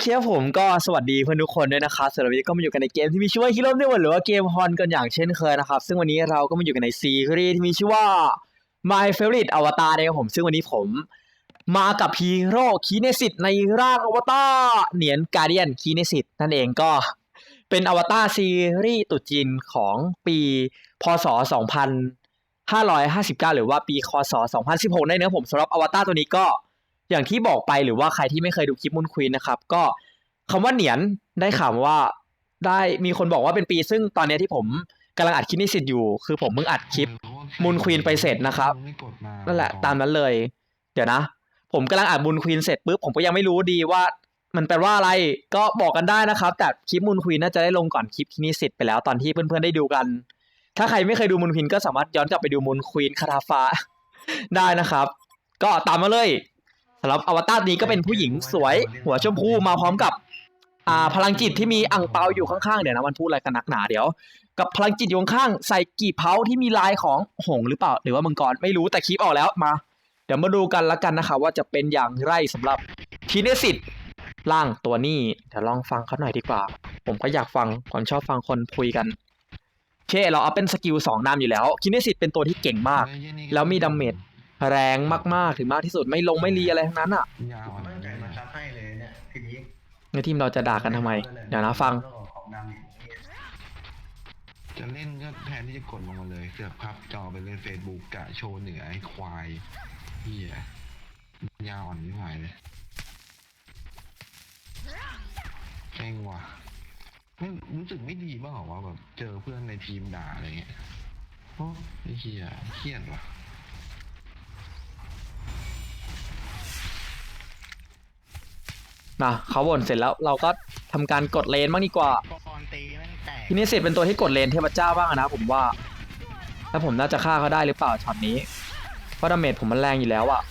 เคครับผมก็สวัสดีเพื่อนทุกคนด้วยนะครับสำหรับวันนี้ก็มาอยู่กันในเกมที่มีชื่อว่า Hero ในวันหรือว่าเกมฮอนกันอย่างเช่นเคยนะครับ ซึ่งวันนี้เราก็มาอยู่กันในซีรีส์ที่มีชื่อว่า My Favorite Avatar นะครับผม ซึ่งวันนี้ผมมากับฮีโร่คีเนซิตในร่างอวตารเหนียนการเดียนคีเนซิตนั่นเองก็เป็นอวตารซีรีส์ตุจีนของปีพศ 2559 หรือว่าปีคศ 2016 ได้เนื้อผมสำหรับอวตารตัวนี้ก็ อย่างที่บอกไปหรือว่าใครที่ไม่เคยดูคลิปมุนควีนนะครับ ก็คำว่าเหนียนได้ข่าวว่าได้มีคนบอกว่าเป็นปีซึ่งตอนนี้ที่ผมกำลังอัดคลิปนิสิตอยู่ คือผมเพิ่งอัดคลิปมูนควีนไปเสร็จนะครับนั่นแหละตามนั้นเลย เดี๋ยวนะ ผมกำลังอ่านมูนควีนเสร็จปุ๊บผมก็ยังไม่รู้ดีว่า มันแปลว่าอะไรก็บอกกันได้นะครับ แต่คลิปมูนควีนน่าจะได้ลงก่อนคลิปคินิสิตไปแล้วตอนที่เพื่อนๆได้ดูกัน ถ้าใครไม่เคยดูมูนควีนก็สามารถย้อนกลับไปดูมูนควีนคาราฟ้าได้นะครับ ก็ตามมาเลย สำหรับอวตารนี้ก็เป็นผู้หญิงสวย หัวชมพูมาพร้อมกับ อ่าพลังจิตที่มีอ่างเปาอยู่ข้างๆเดี๋ยวนะมันพูดอะไรกันนักหนาเดี๋ยว กับพลังจิตอยู่ข้างๆใส่กี่เพาที่มีลายของหงส์หรือเปล่า หรือว่ามังกรไม่รู้แต่คลิปออกแล้วมา เดี๋ยวมาดูกันละกันนะคะว่าจะเป็นอย่างไรสำหรับทีเนสิตร่างตัวนี้เดี๋ยวลองฟังเขาหน่อยดีกว่า ผมก็อยากฟังผมชอบฟังคนคุยกันโอเคเราเอาเป็นสกิลสองนามอยู่แล้วคินเนสิตเป็นตัวที่เก่งมาก แล้วมีดาเมจ แรงมากๆถึงมากที่สุดไม่ลงไม่รีอะไรทั้งนั้นอะยาวผมอะไรตั้งใจเงี้ยมาซับให้เลยเนี่ยคือยิงในทีมเราจะด่ากันทำไม เดี๋ยวนะฟัง ของนำอย่างนี้จะเล่นก็แทนที่จะกดลงมาเลยเสือกพับจอไปเล่นเฟซบุ๊กกะโชว์เหนือไอ้ควายเฮียยาวอ่อนไม่ไหวเลยเซ็งว่ะไม่รู้สึกไม่ดีบ้างเหรอว่าแบบเจอเพื่อนในทีมด่าอะไรเงี้ยโอ้ไอ้เฮียเครียดว่ะ นะเขาบ่นเสร็จแล้วเราก็ทำการกดเลนบ้างดีกว่าปอนตีแม่งแตกทีนี้สิเป็นตัวที่กดเลนเทพเจ้าบ้างอะนะผมว่า แล้วผมน่าจะฆ่าเขาได้หรือเปล่าช็อตนี้ เพราะดาเมจผมมันแรงอยู่แล้วอะ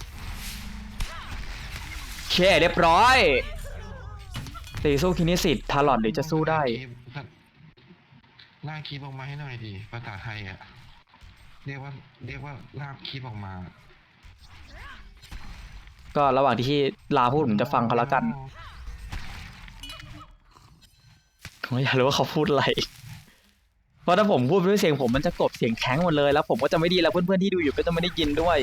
โอเคเรียบร้อยตีสู้คินิสิตทารอดหรือจะสู้ได้ลากคลิปออกมาให้หน่อยดิภาษาไทยอะ เรียกว่าเรียกว่าลากคลิปออกมา ก็ระหว่างที่ลาพูดผมจะฟังเขาแล้วกันผมอยากรู้ว่าเขาพูดอะไร เพราะถ้าผมพูดด้วยเสียงผมมันจะกลบเสียงแข็งหมดเลย แล้วผมก็จะไม่ดีแล้วเพื่อนๆที่ดูอยู่ก็จะไม่ได้ยินด้วย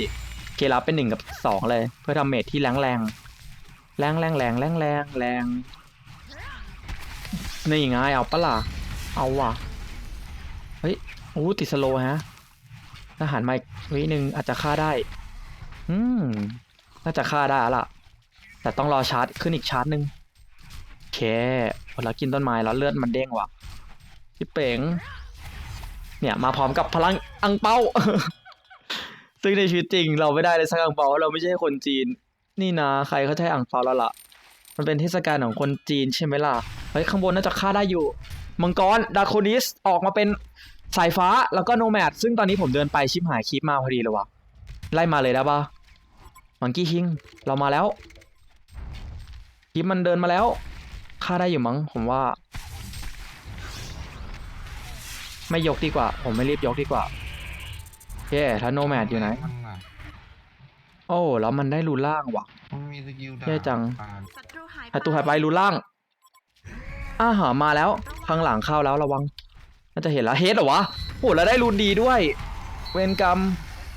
โอเคเราเป็นหนึ่งกับสองเลย เพื่อทำเมทที่แรงแรงแรงแรงแรงแรงแรงแรงนี่ไงเอาปะล่ะเอาว่ะ เฮ้ยโอ้ติดสโลว์ฮะทหารมาอีกวิหนึ่งอาจจะฆ่าได้ อืม น่าจะฆ่าได้ละแต่ต้องรอชาร์จขึ้นอีกชาร์จหนึ่งโอเคพอเรากินต้นไม้แล้วเลือดมันเด้งว่ะพี่เป๋งเนี่ยมาพร้อมกับพลังอังเปาซึ่งในชีวิตจริงเราไม่ได้เลยสักอังเปาเพราะเราไม่ใช่คนจีน นี่นะใครเขาใช้อังเปาแล้วล่ะ มันเป็นเทศกาลของคนจีนใช่ไหมล่ะเฮ้ยข้างบนน่าจะฆ่าได้อยู่มังกรดาโคนิสออกมาเป็นสายฟ้าแล้วก็โนแมดซึ่งตอนนี้ผมเดินไปชิปหายคลิปมาพอดีเลยว่ะไล่มาเลยได้ปะ มังกี้คิง เรามาแล้วคิปมันเดินมาแล้วฆ่าได้อยู่มั้งผมว่า ไม่ยกดีกว่า ผมไม่รีบยกดีกว่าเย่ถ้าโนแมดอยู่ไหน มันน่ะโอ้แล้วมันได้รูล่างว่ะ มันมีสกิลดาแย่จัง ปานศัตรูหายหาตัวหายไปรูล่างอ้าหามาแล้วข้างหลังเข้าแล้วระวังน่าจะเห็นแล้วเฮดเหรอวะโอ้แล้วได้รูนดีด้วย เวนกรรม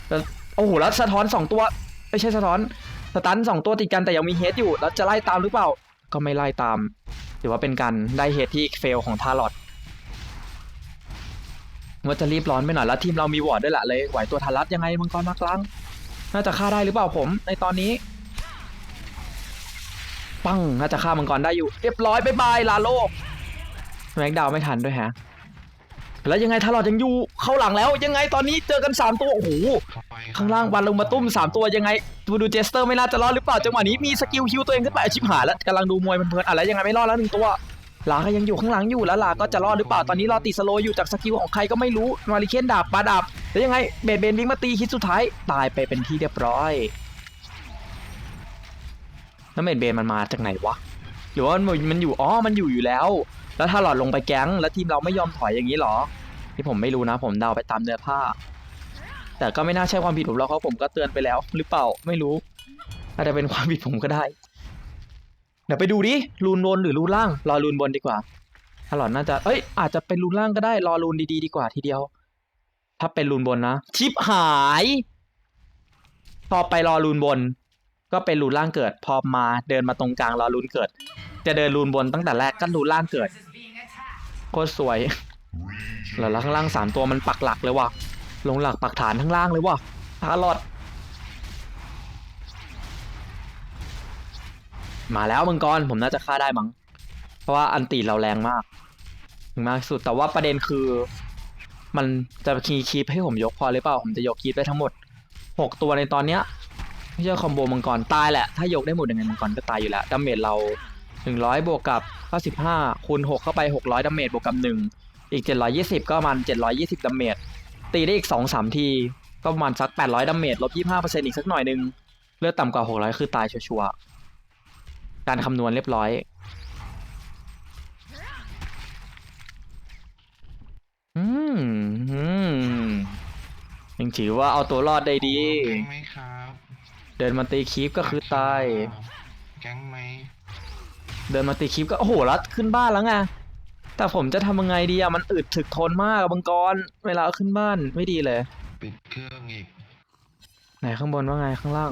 แต่โอ้โหแล้วสะท้อนสองตัว ไม่ใช่สะท้อนสตันสองตัวติดกันแต่ยังมีเฮดอยู่ แล้วจะไล่ตามหรือเปล่า ก็ไม่ไล่ตามถือว่าเป็นการได้เฮดที่เฟลของทารอดว่าจะรีบร้อนไปหน่อยแล้วทีมเรามีวอร์ดด้วยแหละเลยไหวตัวทันรัดยังไงมังกรมากลางน่าจะฆ่าได้หรือเปล่าผมในตอนนี้ ปังน่าจะฆ่ามังกรได้อยู่ เรียบร้อยบายบายลาโลกแม็กดาวไม่ทันด้วยฮะแล้วยังไงทารอดยังอยู่เข้าหลังแล้วยังไงตอนนี้เจอกันสามตัวโอ้โห ข้างล่างวันลงมาตุ้มสามตัวยังไงดูดูเจสเตอร์ไม่น่าจะรอดหรือเปล่าจังหวะนี้มีสกิลคิวตัวเองขึ้นไปอาชิบหายแล้วกำลังดูมวยเพลินๆอะไรยังไงไม่รอดแล้วหนึ่งตัวลาก็ยังอยู่ข้างหลังอยู่แล้วลาก็จะรอดหรือเปล่าตอนนี้รอติดสโลอยู่จากสกิลของใครก็ไม่รู้มาริเคนดาบปาดาบแล้วยังไงเบดเบนวิ่งมาตีคิดสุดท้ายตายไปเป็นที่เรียบร้อยแล้วเบดเบนมันมาจากไหนวะหรือว่ามันมันอยู่อ๋อมันอยู่อยู่แล้ว แล้วถ้าหลอดลงไปแก๊งแล้วทีมเราไม่ยอมถอยอย่างนี้หรอที่ผมไม่รู้นะ ผมเดาไปตามเนื้อผ้า แต่ก็ไม่น่าใช่ความผิดผมหรอกเพราะผมก็เตือนไปแล้ว หรือเปล่าไม่รู้ อาจจะเป็นความผิดผมก็ได้ เดี๋ยวไปดูดิรูนบนหรือรูนล่าง รอรูนบนดีกว่าถ้าหลอดน่าจะเอ้ยอาจจะเป็นรูนล่างก็ได้รอรูนดีๆดีกว่าทีเดียว ถ้าเป็นรูนบนนะชิปหายพอไปรอรูนบน ก็เป็นรูนล่างเกิด พอมาเดินมาตรงกลางรอรูนเกิด จะเดินรูนบนตั้งแต่แรกก็รูนล่างเกิดโคตรสวยแล้วแล้วข้างล่างสามตัวมันปักหลักเลยว่ะ ลงหลักปักฐานข้างล่างเลยว่ะพาลอด มาแล้วมังกรผมน่าจะฆ่าได้มั้งเพราะว่าอันตีเราแรงมากถึงมากสุดแต่ว่าประเด็นคือ มันจะคีคีปให้ผมยกพอหรือเปล่า ผมจะยกคีปได้ทั้งหมดหกตัวในตอนเนี้ยไม่ใช่คอมโบมังกรตายแหละ ถ้ายกได้หมดยังไงมังกรก็ตายอยู่แล้วดาเมจเราหนึ่งร้อยบวกกับเก้าสิบห้าคูณหกเข้าไปหกร้อยดาเมจบวกกับหนึ่งอีกเจ็ดร้อยยี่สิบก็มาณเจ็ดร้อยยี่สิบดาเมจ ตีได้อีกสองสามที ก็ประมาณสักแปดร้อยดาเมจลบยี่ห้าเปอร์เซ็นต์อีกสักหน่อยหนึง เลือดต่ำกว่าหกร้อยคือตายชัวร์ๆการคำนวณเรียบร้อยอืมอืมยังถือว่าเอาตัวรอดได้ดี แก๊งไหมครับ เดินมาตีคีปก็คือตาย แก๊งไหม เดินมาตีคีปก็โอ้โหแล้วขึ้นบ้านแล้วไง แต่ผมจะทำยังไงดีอะมันอึดถึกทนมากอะบังกร เวลาเอาขึ้นบ้านไม่ดีเลย ปิดเครื่องอีก ไหนข้างบนว่าไงข้างล่าง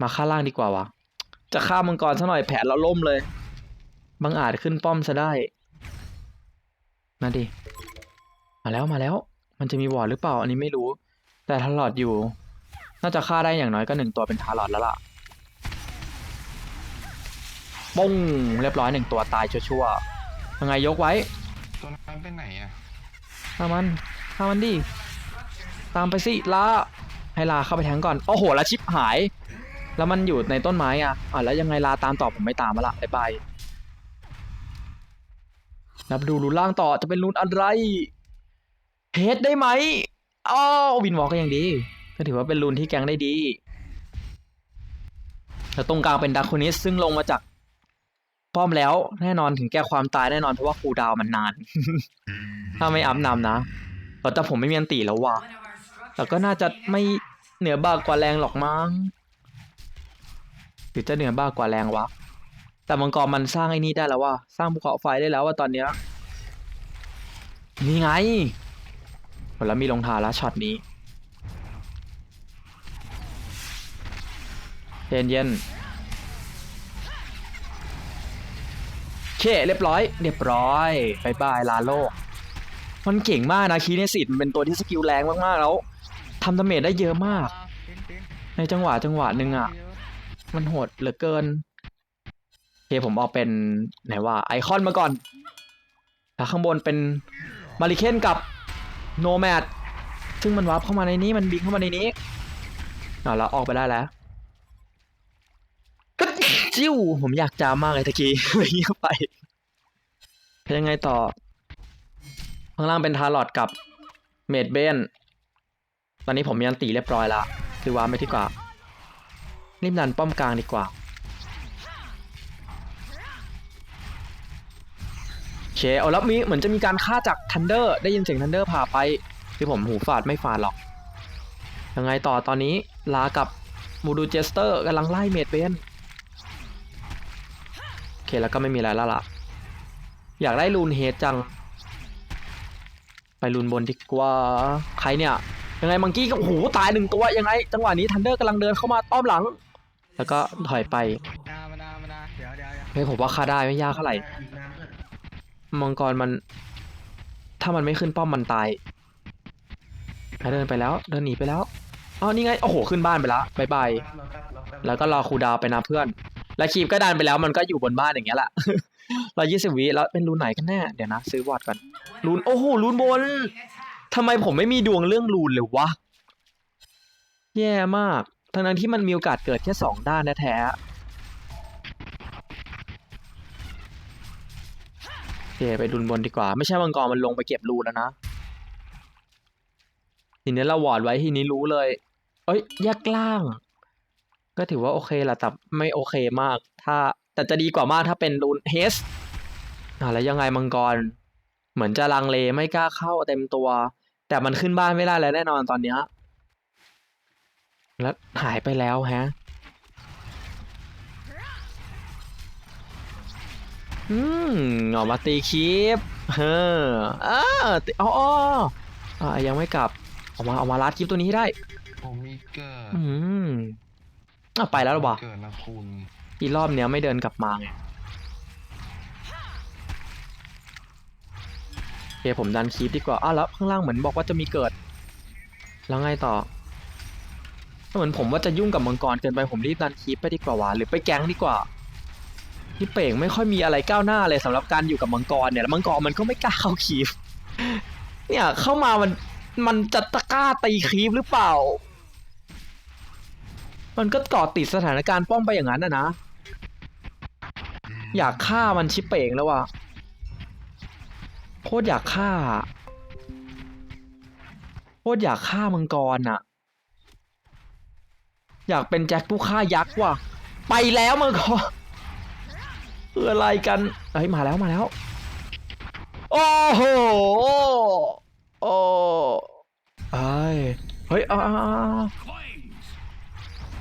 มาข้างล่างดีกว่าวะจะฆ่ามังกรซะหน่อยแผนเราล่มเลย บังอาจขึ้นป้อมซะได้มาดิ มาแล้วมาแล้ว มันจะมีวอร์ดหรือเปล่า อันนี้ไม่รู้ แต่ทาร์ลอดอยู่ น่าจะฆ่าได้อย่างน้อยก็หนึ่งตัวเป็นทาร์ลอดแล้วล่ะปุ้งเรียบร้อยหนึ่งตัวตายชั่วๆ ยังไงยกไว้ ตัวนั้นไปไหนอะฆ่ามันฆ่ามันดิตามไปสิลาให้ลาเข้าไปแทงก่อนโอ้โหแล้วชิปหาย แล้วมันอยู่ในต้นไม้อะอะแล้วยังไงลาตามต่อผมไม่ตามมาละบ๊ายบายนับดูรูนล่างต่อจะเป็นรูนอะไรเฮดได้ไหมอ้าววินวอลก็ยังดี ก็ถือว่าเป็นรูนที่แกงได้ดีแล้วตรงกลางเป็นดักคนิสซึ่งลงมาจาก ป้อมแล้วแน่นอนถึงแก้ความตายแน่นอนเพราะว่าคูดาวมันนาน ถ้าไม่อัพนำนะแต่ผมไม่มีอันตีแล้วว่ะแต่ก็น่าจะไม่เหนือบ้ากว่าแรงหรอกมั้งหรือจะเหนือบ้ากว่าแรงวะแต่มังกรมันสร้างไอ้นี่ได้แล้วว่าสร้างภูเขาไฟได้แล้วว่าตอนเนี้ยนี่ไงโหแล้วมีลงทาแล้วช็อตนี้เย็นเย็น เคเรียบร้อย เรียบร้อยบายบายลาโลก มันเก่งมากนะคีเนสิตมันเป็นตัวที่สกิลแรงมากๆแล้วทำดาเมจได้เยอะมาก ในจังหวะจังหวะหนึ่งอะ มันโหดเหลือเกินโอเคผมเอาเป็นไหนว่าไอคอนมาก่อนแล้วข้างบนเป็นมาริเคนกับโนแมดซึ่งมันวาร์ปเข้ามาในนี้มันบินเข้ามาในนี้เอาแล้วออกไปได้แล้ว จิ้ว ผมอยากจามมากเลยตะกี้เลยเงียไปเป็นยังไงต่อ ข้างล่างเป็นทารอดกับเมดเบน ตอนนี้ผมมีอันตีเรียบร้อยละคือว่างไปดีกว่ารีบดันป้อมกลางดีกว่าโอเคเอาแล้วมีเหมือนจะมีการฆ่าจากทันเดอร์ได้ยินเสียงทันเดอร์ผ่าไปที่ผมหูฝาดไม่ฝาดหรอก ยังไงต่อตอนนี้ลากับมูดูเจสเตอร์กำลังไล่เมดเบน เคแล้วก็ไม่มีอะไรแล้วล่ะอยากได้รูนเฮดจัง ไปรูนบนดีกว่า ใครเนี่ย ยังไงมังกี้ก็โอ้โหตายหนึ่งตัวยังไง จังหวะนี้ทันเดอร์กำลังเดินเข้ามาต้อมหลัง แล้วก็ถอยไปนามานามานาเดี๋ยวเดี๋ยวเดี๋ยวเฮ้ยผมว่าฆ่าได้ไม่ยากเท่าไหร่อีกนานเพื่อนมังกรมัน ถ้ามันไม่ขึ้นป้อมมันตายเดินไปแล้ว เดินหนีไปแล้วอ๋อนี่ไง โอ้โห ขึ้นบ้านไปแล้วบายบายรอแป๊บรอแป๊บแล้วก็รอครูลดาวน์ไปนะเพื่อน แล้วคีบก็ดันไปแล้วมันก็อยู่บนบ้านอย่างเงี้ยแหละร้อยี่สิบวิแล้วเป็นรูนไหนกันแน่เดี๋ยวนะ ซื้อวอดก่อนรูนโอ้โหรูนบนทำไมผมไม่มีดวงเรื่องรูนเลยวะแย่มากทั้งนั้นที่มันมีโอกาสเกิดแค่สองด้านแท้ๆโอเคไปรูนบนดีกว่า ไม่ใช่มังกรมันลงไปเก็บรูนแล้วนะทีนี้เราวอดไว้ทีนี้รู้เลย เอ้ยแยกล่าง ก็ถือว่าโอเคแหละแต่ไม่โอเคมาก ถ้าแต่จะดีกว่ามากถ้าเป็นรูนเฮสอ่าแล้วยังไงมังกร เหมือนจะลังเลไม่กล้าเข้าเต็มตัว แต่มันขึ้นบ้านไม่ได้แล้วแน่นอนตอนเนี้ยแล้วหายไปแล้วแฮะอืมออกมาตีคลิปเอออ่าตีอ๋ออ๋ออ่ายังไม่กลับออกมาออกมาลัดคลิปตัวนี้ให้ได้ผมมีเกิดอืม อะไปแล้วหรอวะเกิดนะคุณอีรอบเนี้ยไม่เดินกลับมาไงโอเคผมดันคลิปดีกว่าอ้าวแล้วข้างล่างเหมือนบอกว่าจะมีเกิด แล้วไงต่อเหมือนผมว่าจะยุ่งกับมังกรเกินไปผมรีบดันคลิปไปดีกว่าวะหรือไปแก๊งดีกว่าพี่เป่งไม่ค่อยมีอะไรก้าวหน้าเลยสำหรับการอยู่กับมังกรเนี่ยแล้วมังกรมันก็ไม่กล้าเข้าคลิปเนี่ยเข้ามามันมันจะตะกล้าตีคลิปหรือเปล่า มันก็เกาะติดสถานการณ์ป้อมไปอย่างนั้นนะนะ อยากฆ่ามันชิปเป่งแล้วว่ะ โคตรอยากฆ่า โคตรอยากฆ่ามังกรอะอยากเป็นแจ็คผู้ฆ่ายักษ์ว่ะ ไปแล้วมังกรคืออะไรกันเฮ้ยมาแล้วมาแล้ว โอ้โห โอ้เอ้ยเฮ้ยอ่า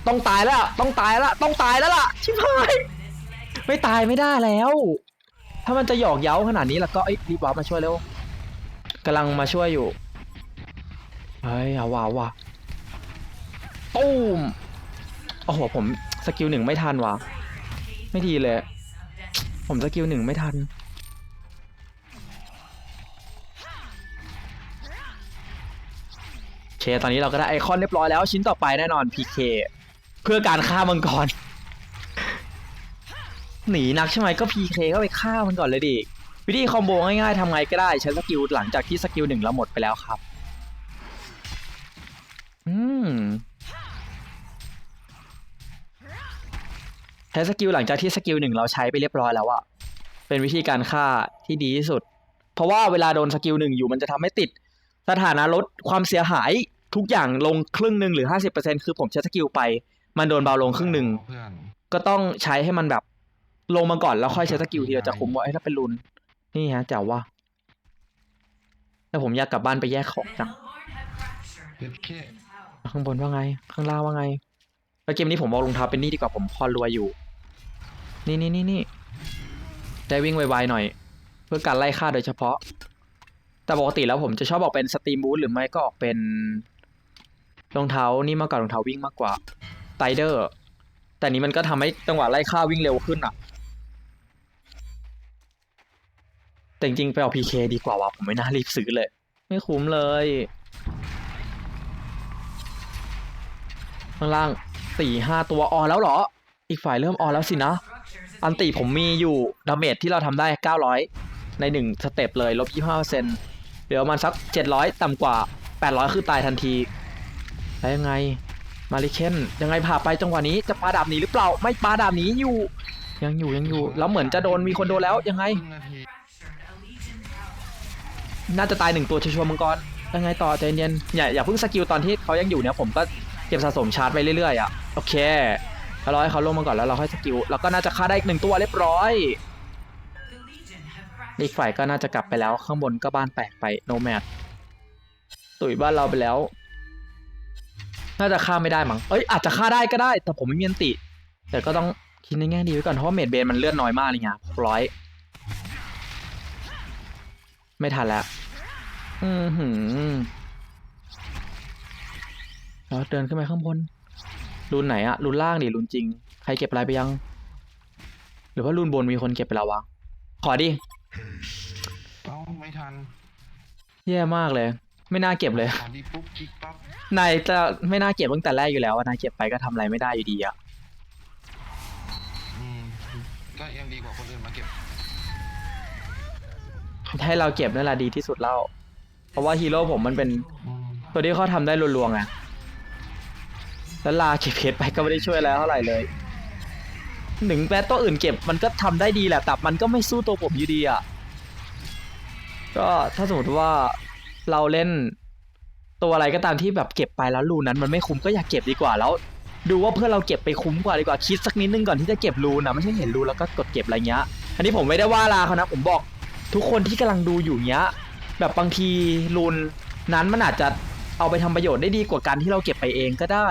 ต้องตายแล้ว ต้องตายแล้ว ต้องตายแล้วล่ะ ชิบหาย ไม่ตายไม่ได้แล้ว ถ้ามันจะหยอกเย้าขนาดนี้แล้วก็เอ้ยรีบวาร์ปมาช่วยเร็วกำลังมาช่วยอยู่ เฮ้ยเอาว่ะเอาว่ะตุ้มโอ้โหผมสกิลหนึ่งไม่ทันว่ะ ไม่ดีเลย ผมสกิลหนึ่งไม่ทัน โอเค ตอนนี้เราก็ได้ไอคอนเรียบร้อยแล้วชิ้นต่อไปแน่นอน PK เพื่อการฆ่ามังกร หนีนักใช่ไหมก็ PK ก็ไปฆ่ามันก่อนเลยดิวิธีคอมโบง่ายๆทำไงก็ได้ใช้สกิลหลังจากที่สกิลหนึ่งเราหมดไปแล้วครับ อืมใช้สกิลหลังจากที่สกิลหนึ่งเราใช้ไปเรียบร้อยแล้วอะเป็นวิธีการฆ่าที่ดีที่สุด เพราะว่าเวลาโดนสกิลหนึ่งอยู่มันจะทำให้ติด สถานะลดความเสียหายทุกอย่างลงครึ่งหนึ่งหรือ 50%คือผมใช้สกิลไป มันโดนเบาลงครึ่งหนึ่ง เพื่อนก็ก็ต้องใช้ให้มันแบบลงมาก่อนแล้วค่อยใช้สกิลทีเดียวจะคุ้มว่าไอ้ยถ้าเป็นรุน นี่ฮะเจ๋วว่า แต่ผมอยากกลับบ้านไปแยกของจัง เด็ดแค่ข้างบนว่าไง ข้างล่างว่าไงแล้วเกมนี้ผมเอารองเท้าเป็นนี่ดีกว่าผมพอรวยอยู่ นี่นี่นี่นี่ได้วิ่งไวๆหน่อย เพื่อการไล่ฆ่าโดยเฉพาะ แต่ปกติแล้วผมจะชอบออกเป็นสตรีมบูทหรือไม่ก็ออกเป็นรองเท้านี่มากกว่ารองเท้าวิ่งมากกว่า ไตเดอร์ แต่นี้มันก็ทำให้จังหวะไล่ฆ่าวิ่งเร็วขึ้นอะ แต่จริงๆไปเอาพีเคดีกว่าว่ะผมไม่น่ารีบซื้อเลย ไม่คุ้มเลย ข้างล่างสี่ห้าตัวออนแล้วเหรอ อีกฝ่ายเริ่มออนแล้วสินะ อันติผมมีอยู่ดาเมจที่เราทำได้ 900 ในหนึ่งสเต็ปเลยลบ25%เหลือประมาณสัก 700 ต่ำกว่า 800 คือตายทันที แล้วยังไง มาริเคนยังไงผ่าไปจังหวะนี้จะปาดาบหนีหรือเปล่าไม่ปาดาบหนีอยู่ ยังอยู่ยังอยู่แล้วเหมือนจะโดนมีคนโดนแล้วยังไง น่าจะตายหนึ่งตัวชัวร์มังกรยังไงต่อใจเย็นอย่าอย่าเพิ่งสกิลตอนที่เขายังอยู่เนี่ยผมก็เก็บสะสมชาร์จไปเรื่อยๆอะโอเคแล้วรอให้เขาลงมาก่อนแล้วเราค่อยสกิลแล้วก็น่าจะฆ่าได้อีกหนึ่งตัวเรียบร้อยอีกฝ่ายก็น่าจะกลับไปแล้วข้างบนก็บ้านแตกไปโนแมดตุ๋ยบ้านเราไปแล้ว น่าจะฆ่าไม่ได้มั้งเอ้ยอาจจะฆ่าได้ก็ได้ แต่ผมไม่มีอันติ แต่ก็ต้องคิดในแง่ดีไว้ก่อนเพราะว่าเมดเบนมันเลือดน้อยมากเลยไงหกร้อยไม่ทันแล้ว อือหือแล้วเดินขึ้นไปข้างบนรูนไหนอะรูนล่างดิรูนจริง ใครเก็บอะไรไปยัง หรือว่ารูนบนมีคนเก็บไปแล้ววะ ขอดิ เอ้าไม่ทัน แย่มากเลย ไม่น่าเก็บเลยขอดีปุ๊บคลิกปั๊บ นายจะไม่น่าเก็บตั้งแต่แรกอยู่แล้วอะนายเก็บไปก็ทำอะไรไม่ได้อยู่ดีอะอืมก็ยังดีกว่าคนอื่นมาเก็บ ให้เราเก็บนั่นแหละดีที่สุดแล้ว เพราะว่าฮีโร่ผมมันเป็นอืมตัวที่เขาทำได้รัวๆไงแล้วลาเก็บเพชรไปก็ไม่ได้ช่วยแล้วเท่าไหร่เลยหนึ่งแม้ตัวอื่นเก็บมันก็ทำได้ดีแหละแต่มันก็ไม่สู้ตัวผมอยู่ดีอะก็ถ้าสมมติว่าเราเล่น ตัวอะไรก็ตามที่แบบเก็บไปแล้วรูนั้นมันไม่คุ้มก็อยากเก็บดีกว่าแล้ว ดูว่าเพื่อเราเก็บไปคุ้มกว่าดีกว่าคิดสักนิดนึงก่อนที่จะเก็บรูนะไม่ใช่เห็นรูแล้วก็กดเก็บอะไรเงี้ย อันนี้ผมไม่ได้ว่าลาเขานะผมบอกทุกคนที่กำลังดูอยู่เงี้ย แบบบางทีรูนนั้นมันอาจจะเอาไปทำประโยชน์ได้ดีกว่าการที่เราเก็บไปเองก็ได้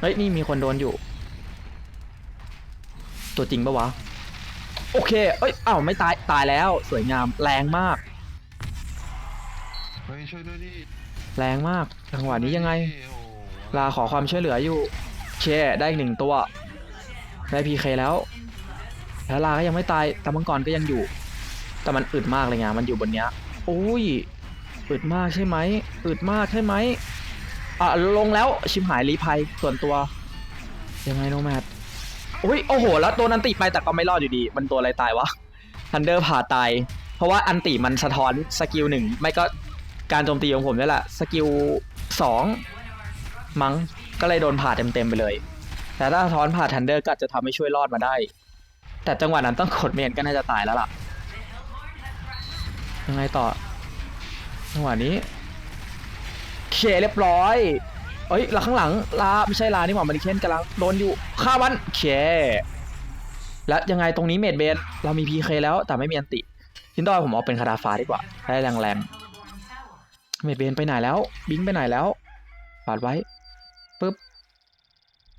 เฮ้ยนี่มีคนโดนอยู่ ตัวจริงปะวะโอเค เอ้ยอ้าวไม่ตายตายแล้วสวยงามแรงมากเฮ้ยช่วยด้วยดิ แรงมากจังหวะนี้ยังไงโอ้โหลาขอความช่วยเหลืออยู่เคได้อีกหนึ่งตัวได้พีเคแล้วแล้วลาก็ยังไม่ตายแต่มังกรก็ยังอยู่ แต่มันอึดมากเลยไงมันอยู่บนเนี้ยโอ้ยอึดมากใช่ไหมอึดมากใช่ไหมอะลงแล้วชิมหายรีภัยส่วนตัว ยังไงโนแมดอุ้ยโอ้โห แล้วตัวนันติไปแต่ก็ไม่รอดอยู่ดี มันตัวอะไรตายวะทันเดอร์ผ่าตาย เพราะว่าอันติมันสะท้อนสกิลหนึ่งไม่ก็ การโจมตีของผมนี่แหละสกิลสองมั้งก็เลยโดนผ่าเต็มๆไปเลย แต่ถ้าท้อนผ่าทันเดอร์ก็จะทำให้ช่วยรอดมาได้ แต่จังหวะนั้นต้องกดเมนก็น่าจะตายแล้วล่ะ ยังไงต่อ จังหวะนี้เคเรียบร้อยเอ้ยล้วข้างหลังลาไม่ใช่ลานี่หว่ามันเคนกำลังโดนอยู่ฆ่ามันเคแล้วยังไงตรงนี้เมดเบนเรามีพีเคแล้วแต่ไม่มีอันติทินดอยผมเอาเป็นคาราฟ้าดีกว่าได้แรงๆ เมดเบนไปไหนแล้ว บิงไปไหนแล้วฝาดไว้ปุ๊บ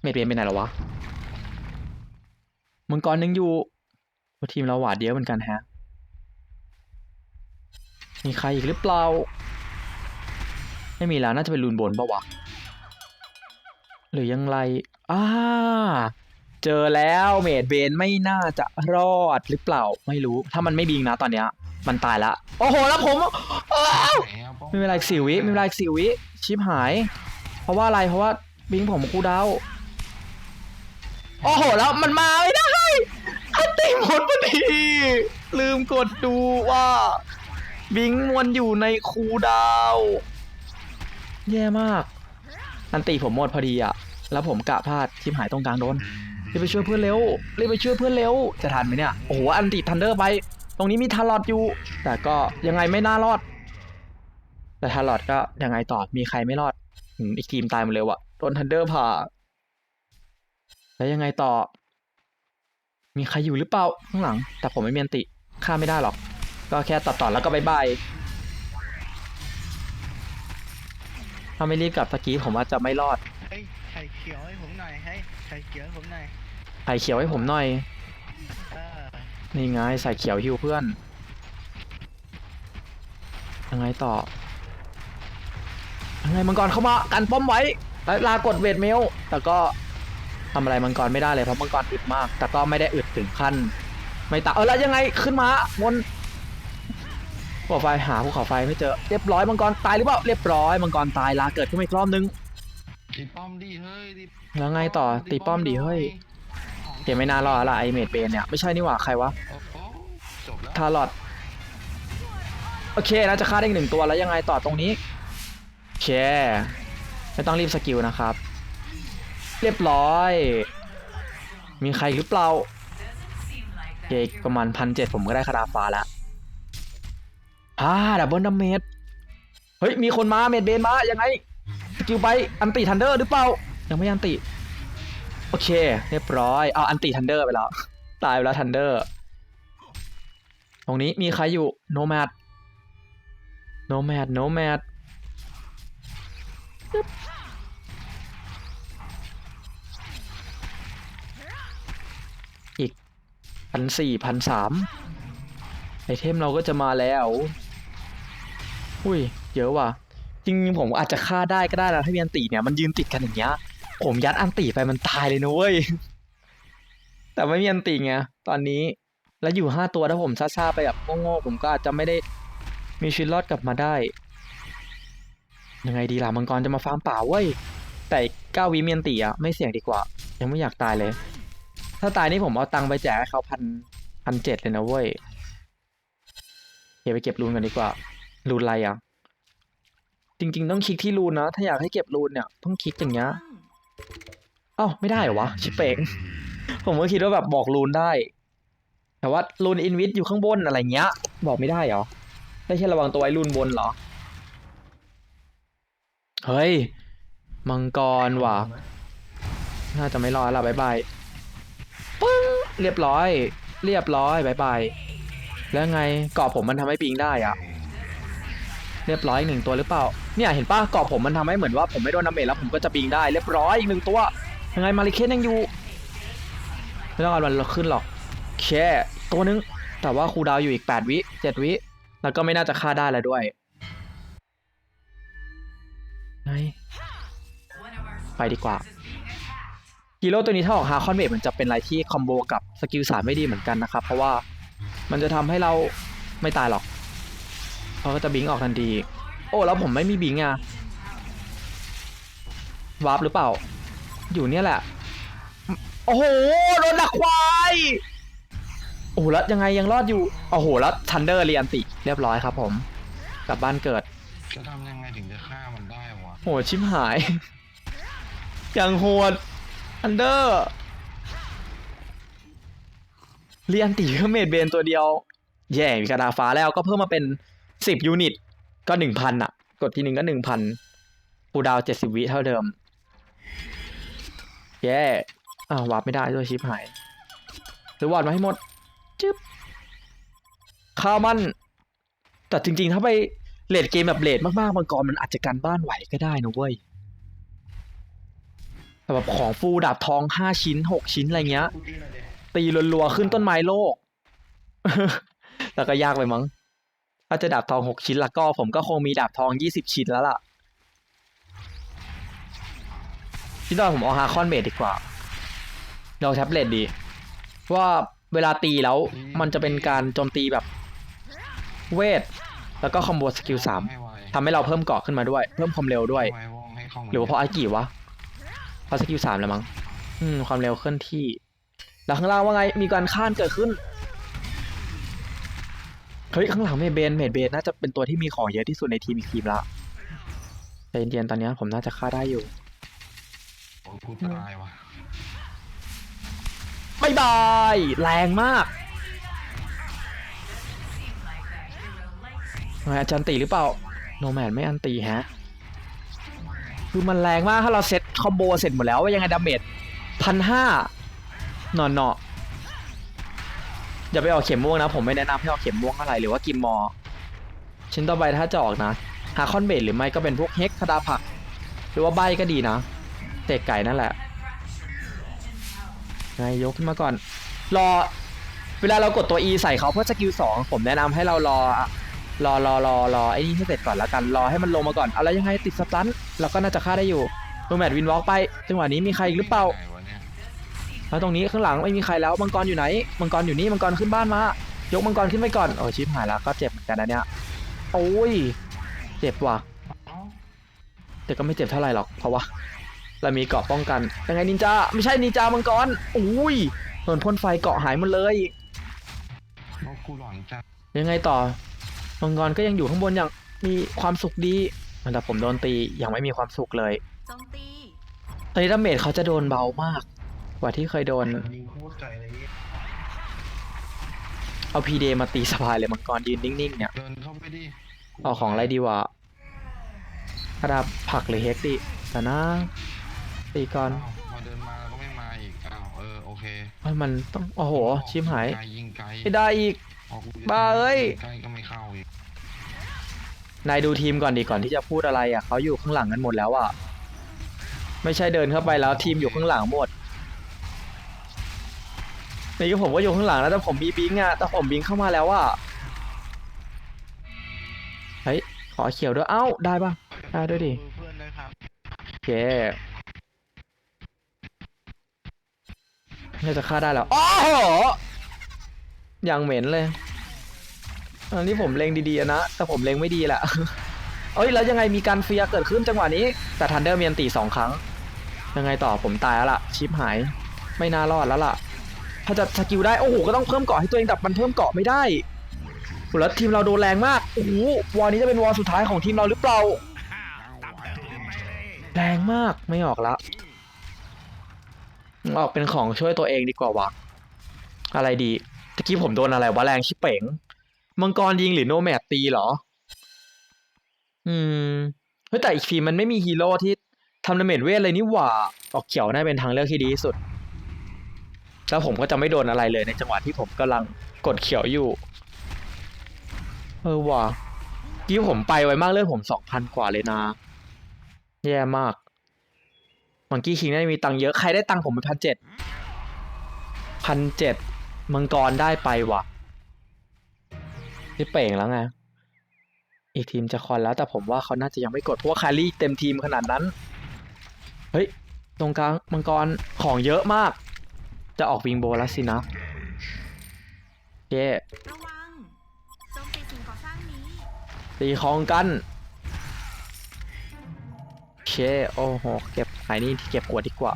เมดเบนไปไหนแล้ววะมังกรยังอยู่ทีมเราหวาดเดียวเหมือนกันแฮะมีใครอีกหรือเปล่า ไม่มีแล้วน่าจะเป็นลูนบนปะวะหรือยังไรอ่าเจอแล้วเมดเบนไม่น่าจะรอดหรือเปล่า ไม่รู้ ถ้ามันไม่บิงนะตอนเนี้ย มันตายละ โอ้โหแล้วผมอ้าวไม่เป็นไรสี่วิไม่เป็นไรสี่วิชิปหาย เพราะว่าอะไรเพราะว่าบิงผมคูดาวโอ้โหแล้วมันมาไม่ได้อันติหมดพอดีลืมกดดูว่า บิงมันอยู่ในคูดาวแย่มาก อันติผมหมดพอดีอะแล้วผมกะพลาดชิปหายตรงกลางโดนรีบไปช่วยเพื่อนเร็วรีบไปช่วยเพื่อนเร็วจะทันไหมเนี่ยโอ้โหอันติทันเดอร์ไป ตรงนี้มีทารอดอยู่ แต่ก็ยังไงไม่น่ารอด แต่ทารอดก็ยังไงต่อมีใครไม่รอดอืมอีกทีมตายหมดเลยว่ะโดนทันเดอร์ผ่า แล้วยังไงต่อ มีใครอยู่หรือเปล่าข้างหลัง แต่ผมไม่มีอันติฆ่าไม่ได้หรอก ก็แค่ตัดต่อแล้วก็บายบายถ้าไม่รีบกลับตะกี้ผมว่าจะไม่รอด เฮ้ยไข่เขียวให้ผมหน่อยให้ไข่เขียวให้ผมหน่อยไข่เขียวให้ผมหน่อยเออ นี่ไงใส่เขียวฮิวเพื่อน ยังไงต่อ ยังไงมังกรเข้ามากันป้อมไว้แล้วลากดเวทเมล แต่ก็ทำอะไรมังกรไม่ได้เลยเพราะมังกรอึดมาก แต่ก็ไม่ได้อึดถึงขั้น ไม่ตายเออแล้วยังไงขึ้นมาบนภูเขาไฟหาภูเขาไฟไม่เจอเรียบร้อยมังกรตายหรือเปล่าเรียบร้อยมังกรตายลาเกิดขึ้นมาอีกรอบนึงตีป้อมดิเฮ้ยตีแล้วไงต่อตีป้อมดิเฮ้ย เดี๋ยวไม่น่ารอดละไอเมดเบนเนี่ยไม่ใช่นี่หว่าใครวะโอ้โหจบแล้วทารอดโอเคน่าจะฆ่าได้อีกหนึ่งตัวแล้วยังไงต่อตรงนี้โอเคไม่ต้องรีบสกิลนะครับ เรียบร้อย มีใครหรือเปล่าโอเคประมาณพันเจ็ดผมก็ได้คาราฟ้าแล้วอ่าดับเบิลดัมเมจเฮ้ยมีคนมาเมดเบนมายังไงสกิลไปอันติทันเดอร์หรือเปล่ายังไม่อันติ โอเค เรียบร้อยเอาอันติทันเดอร์ไปแล้ว ตายไปแล้วทันเดอร์ ตรงนี้มีใครอยู่โนแมดโนแมดโนแมดอีกพันสี่พันสามไอเทมเราก็จะมาแล้ว อุ้ย เยอะว่ะ จริงๆผมอาจจะฆ่าได้ก็ได้นะถ้ามีอันตีเนี่ย มันยืนติดกันอย่างเงี้ย ผมยัดอันตีไปมันตายเลยนะเว้ย แต่ไม่มีอันตีไงตอนนี้แล้วอยู่ห้าตัวถ้าผมซ่าๆไปแบบโง่ๆผมก็อาจจะไม่ได้มีชีวิตรอดกลับมาได้ ยังไงดีล่ะมังกรจะมาฟาร์มป่าเว้ย แต่เก้าวิเมียนตีอะไม่เสี่ยงดีกว่า ยังไม่อยากตายเลย ถ้าตายนี่ผมเอาตังค์ไปแจกให้เขาพันพันเจ็ดเลยนะเว้ยเดี๋ยวไปเก็บรูนกันดีกว่า รูนอะไรอะ จริง ๆ ต้องคลิกที่รูนนะ ถ้าอยากให้เก็บรูนเนี่ย ต้องคลิกอย่างเงี้ย อ้าไม่ได้เหรอวะชิบเป่งผมก็คิดว่าแบบบอกรูนได้ แต่ว่ารูนอินวิทอยู่ข้างบนอะไรเงี้ย บอกไม่ได้เหรอได้แค่ระวังตัวไอ้รูนบนเหรอ เฮ้ย มังกรว่ะ น่าจะไม่รอดและบายบายปึ้งเรียบร้อย เรียบร้อยบายบายแล้วไงกรอบผมมันทำให้ปิงได้อะ เรียบร้อยอีกหนึ่งตัวหรือเปล่า เนี่ยเห็นป่ะกรอบผมมันทำให้เหมือนว่าผมไม่โดนน้ำเมจแล้วผมก็จะปิงได้เรียบร้อยอีกหนึ่งตัว ยังไงมาริเคนยังอยู่ ไม่ต้องเอามันขึ้นหรอกโอเคเคตัวนึง แต่ว่าครูดาวอยู่อีก 8 วิ 7 วิ แล้วก็ไม่น่าจะฆ่าได้แล้วด้วยไงไปดีกว่าฮีโร่ตัวนี้ถ้าออกฮาคอนเมดมันจะเป็นอะไรที่คอมโบกับสกิลสามไม่ดีเหมือนกันนะครับ เพราะว่ามันจะทำให้เราไม่ตายหรอก เขาก็จะบิงออกทันที โอ้แล้วผมไม่มีบิงอะวาร์ปหรือเปล่า อยู่เนี่ยแหละ โอ้โหโดนดักควายโอ้โหแล้วยังไงยังรอดอยู่โอ้โหแล้วทันเดอร์เรียนติ เรียบร้อยครับผม กลับบ้านเกิด จะทำยังไงถึงจะฆ่ามันได้วะโหชิมหาย อย่างโหดอันเดอร์เรียนตีก็เมดเบนตัวเดียว แย่มีกระดาฟ้าแล้วก็เพิ่มมาเป็น สิบยูนิต ก็หนึ่งพันอะ กดทีหนึ่งก็หนึ่งพันปูดาวเจ็ดสิบวิเท่าเดิม แย่อ้าววาร์ปไม่ได้ด้วยชิปหายหรือวาดมาให้หมดจึ๊บข้าวมัน แต่จริง ๆ ถ้าไปเลดเกมแบบเลดมากๆมังกรมันอาจจะกันบ้านไหวก็ได้นะเว้ยแต่แบบของฟูดาบทองห้าชิ้นหกชิ้นอะไรเงี้ย ตีหน่อยเด็กตีรัวๆขึ้นต้นไม้โลกแล้วก็ยากไปมั้ง ถ้าจะดาบทองหกชิ้นละก็ผมก็คงมีดาบทองยี่สิบชิ้นแล้วล่ะพี่ดอยผมเอาฮาคอนเบดดีกว่าเราแท็บเล็ตดี ว่าเวลาตีแล้วมันจะเป็นการโจมตีแบบเวท แล้วก็คอมโบสกิลสามให้ไวทำให้เราเพิ่มเกาะขึ้นมาด้วย เพิ่มความเร็วด้วยให้ไวว่องให้คล่องหรือว่าเพราะอากิวะเพราะสกิลสามแล้วมั้งอืมความเร็วเคลื่อนที่ แล้วข้างล่างว่าไง มีการข้านเกิดขึ้น เฮ้ยข้างหลังเมดเบนเมดเบนน่าจะเป็นตัวที่มีของเยอะที่สุดในทีมอีกทีมละใจเย็นๆตอนนี้ผมน่าจะฆ่าได้อยู่โอ้ยกูตายวะบายบายแรงมากทำไมอาจารย์ตีหรือเปล่าโนแมนไม่อันตีฮะคือมันแรงมากถ้าเราเซ็ตคอมโบเสร็จหมดแล้วว่ายังไงดาเมจพันห้าหนอนเนาะ อย่าไปออกเข็มม่วงนะ ผมไม่แนะนำให้ออกเข็มม่วงเท่าไหร่หรือว่ากิมมอชิ้นต่อไปถ้าจะออกนะหาคอนเบดหรือไม่ก็เป็นพวกเฮกคาดาผัก หรือว่าใบก็ดีนะเตะไก่นั่นแหละไงยยกขึ้นมาก่อน รอ เวลาเรากดตัว E ใส่เขาเพื่อสกิลสองผมแนะนำให้เรารอ รอรอรอรอไอ้นี่ให้เสร็จก่อนแล้วกัน รอให้มันลงมาก่อน เอาแล้วยังไงติดสตันเราก็น่าจะฆ่าได้อยู่โนแมดวินวอล์กไป จังหวะนี้มีใครอีกหรือเปล่า แล้วตรงนี้ข้างหลังไม่มีใครแล้วมังกรอยู่ไหนมังกรอยู่นี่มังกรขึ้นบ้านมายกมังกรขึ้นไปก่อนโอ้ยชิบหายแล้วก็เจ็บเหมือนกันนะเนี่ยโอ้ยเจ็บว่ะเอ้าแต่ก็ไม่เจ็บเท่าไหร่หรอกเพราะว่าเรามีเกราะป้องกันยังไงนินจาไม่ใช่นินจามังกรอุ้ยโดนพ่นไฟเกาะหายหมดเลยโอ้กูหลอนจัดยังไงต่อมังกรก็ยังอยู่ข้างบนอย่างมีความสุขดีแต่ผมโดนตียังไม่มีความสุขเลยโจมตีตอนนี้ดาเมจเขาจะโดนเบามาก กว่าที่เคยโดน ยิงโคตรไกลเลยเนี่ยเอาพีเดมาตีสบายเลยมังกรยืนนิ่งๆเนี่ย เดินเข้าไปดิเอาของอะไรดีวะกระดาษผักหรือเฮกดิแต่นะ ตีก่อน อ้าวมาเดินมาก็ไม่มาอีกอ้าวเออโอเคเฮ้ยมันต้อง โอ้โห ชิมหายไกลยิงไกลไม่ได้อีกพอกูจะบ้าเอ้ยใกล้ก็ไม่เข้าอีกนายดูทีมก่อนดีก่อนที่จะพูดอะไรอะเขาอยู่ข้างหลังกันหมดแล้วอะ ไม่ใช่เดินเข้าไปแล้วทีมอยู่ข้างหลังหมด นี่ก็ผมก็อยู่ข้างหลังแล้วแต่ผมมีบิงอะแต่ผมบิงเข้ามาแล้วอะเฮ้ยขอเขียวด้วยเอ้าได้ปะได้ด้วยดิมือเพื่อนด้วยครับโอเคน่าจะฆ่าได้แล้วโอ้โหอย่างเหม็นเลยอันนี้ผมเล็งดีๆนะแต่ผมเล็งไม่ดีแหละเอ้ยแล้วยังไงมีการเฟียเกิดขึ้นจังหวะนี้ แต่ทันเดอร์เมียนตีสองครั้ง ยังไงต่อผมตายแล้วล่ะ ชิปหาย ไม่น่ารอดแล้วล่ะ ถ้าจะสกิลได้โอ้โหก็ต้องเพิ่มเกาะให้ตัวเองแต่มันเพิ่มเกาะไม่ได้แล้วทีมเราโดนแรงมากโอ้โหวอลนี้จะเป็นวอลสุดท้ายของทีมเราหรือเปล่าแรงมากไม่ออกละออกเป็นของช่วยตัวเองดีกว่าวะอะไรดีตะกี้ผมโดนอะไรวะแรงชิเป๋งมังกรยิงหรือโนแมดตีเหรอ อืมเฮ้ยแต่อีกทีมมันไม่มีฮีโร่ที่ทำดาเมจเวทเลยนี่หว่า ออกเขียวน่าเป็นทางเลือกที่ดีที่สุด แล้วผมก็จะไม่โดนอะไรเลยในจังหวะที่ผมกำลังกดเขียวอยู่ เออว่ะกี้ผมไปไวมากเลือดผมสองพันกว่าเลยนะ แย่มากมังกี้คิงน่าจะมีตังเยอะใครได้ตังผมไปพันเจ็ดพันเจ็ดมังกรได้ไปว่ะนี่เป่งแล้วไงอีกทีมจะคอนแล้วแต่ผมว่าเขาน่าจะยังไม่กดเพราะว่าคารี่เต็มทีมขนาดนั้น เฮ้ย ตรงกลางมังกรของเยอะมาก จะออกวิงโบแล้วสินะเคระวังโจมตีสิ่งก่อสร้างนี้ตีคองกันโอเคโอ้โหเก็บไอ้นี่เก็บขวดดีกว่า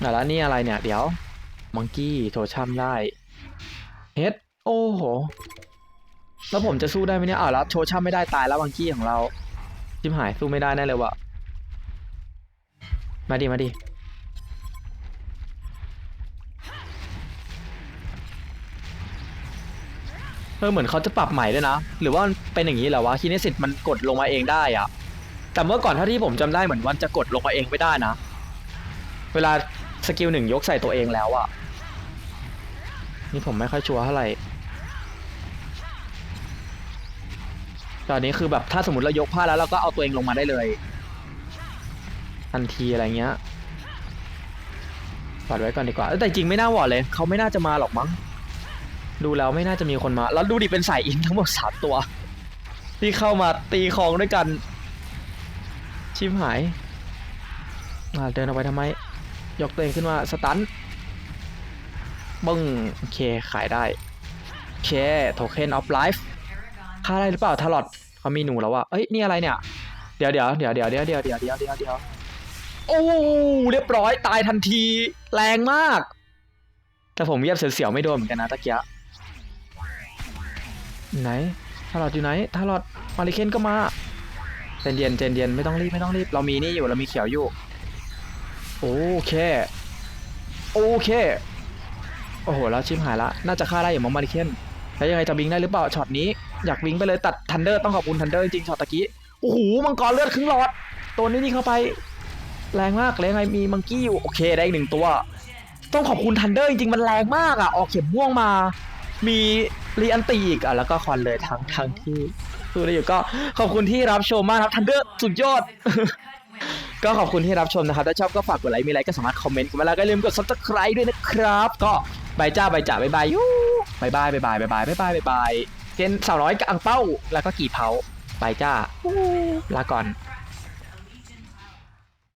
แล้วนี่อะไรเนี่ย เดี๋ยวมังกี้โทชัมได้เฮ็ดโอ้โห แล้วผมจะสู้ได้ไหมเนี่ยอ้าวแล้วโทชัมไม่ได้ตายแล้วมังกี้ของเราจิมหายสู้ไม่ได้แน่เลยวะมาดิมาดิ เออเหมือนเขาจะปรับใหม่ด้วยนะ หรือว่ามันเป็นอย่างนี้เหรอวะคินิสิตมันกดลงมาเองได้อะแต่เมื่อก่อนเท่าที่ผมจำได้เหมือนวันจะกดลงมาเองไม่ได้นะ เวลาสกิลหนึ่งยกใส่ตัวเองแล้วอะนี่ผมไม่ค่อยชัวร์เท่าไหร่ตอนนี้คือแบบถ้าสมมติเรายกผ้าแล้วเราก็เอาตัวเองลงมาได้เลยทันทีอะไรเงี้ยปล่อยไว้ก่อนดีกว่าแต่จริงไม่น่าหวอดเลยเขาไม่น่าจะมาหรอกมั้ง ดูแล้วไม่น่าจะมีคนมา แล้วดูดิเป็นสายอินทั้งหมดสามตัว ที่เข้ามาตีคลองด้วยกัน ชิมหายเดินออกไปทำไม ยกตัวเองขึ้นมาสตันบึ้งโอเค ขายได้ โอเค โทเค็นออฟไลฟ์ค่าอะไรหรือเปล่าทารอดเขามีหนูแล้วอะเอ้ย นี่อะไรเนี่ย เดี๋ยวเดี๋ยวเดี๋ยวเดี๋ยวเดี๋ยวเดี๋ยวเดี๋ยวเดี๋ยวเดี๋ยวเดี๋ยวโอ้เรียบร้อยตายทันที แรงมาก แต่ผมเยียบเสียวๆไม่โดนเหมือนกันนะตะเกียะ ไหนทารอดอยู่ไหนทารอดมาริเคนก็มาเจนเย็นเจนเย็นไม่ต้องรีบไม่ต้องรีบเรามีนี่อยู่เรามีเขียวอยู่โอเคโอเคโอ้โหแล้วชิมหายละน่าจะฆ่าได้อย่างมองมาริเคนแล้วยังไงจะวิงได้หรือเปล่าช็อตนี้อยากวิงไปเลยตัดทันเดอร์ต้องขอบคุณทันเดอร์จริงๆช็อตตะกี้โอ้โหมังกรเลือดครึ่งหลอดตัวนี้นี่เข้าไป แรงมากแล้วยังไงมีมังกี้อยู่โอเคได้อีกหนึ่งตัว ต้องขอบคุณทันเดอร์จริงๆมันแรงมากอะออกเข็มม่วงมา มีรีอันตีอีกอะแล้วก็คอนเลยทั้งทั้งที่ดูได้อยู่ก็ขอบคุณที่รับชมมากครับทันเดอร์สุดยอด ก็ขอบคุณที่รับชมนะครับ ถ้าชอบก็ฝากกดไลค์มีอะไรก็สามารถคอมเมนต์กันมาแล้วก็อย่าลืมกด subscribe ด้วยนะครับ ก็บายจ้าบายจ่าบายบายยูบายบายบายบายบายบายบายบายบายบายเจนสาวน้อยกับอังเป้าแล้วก็กี่เผาบายจ้าลาก่อน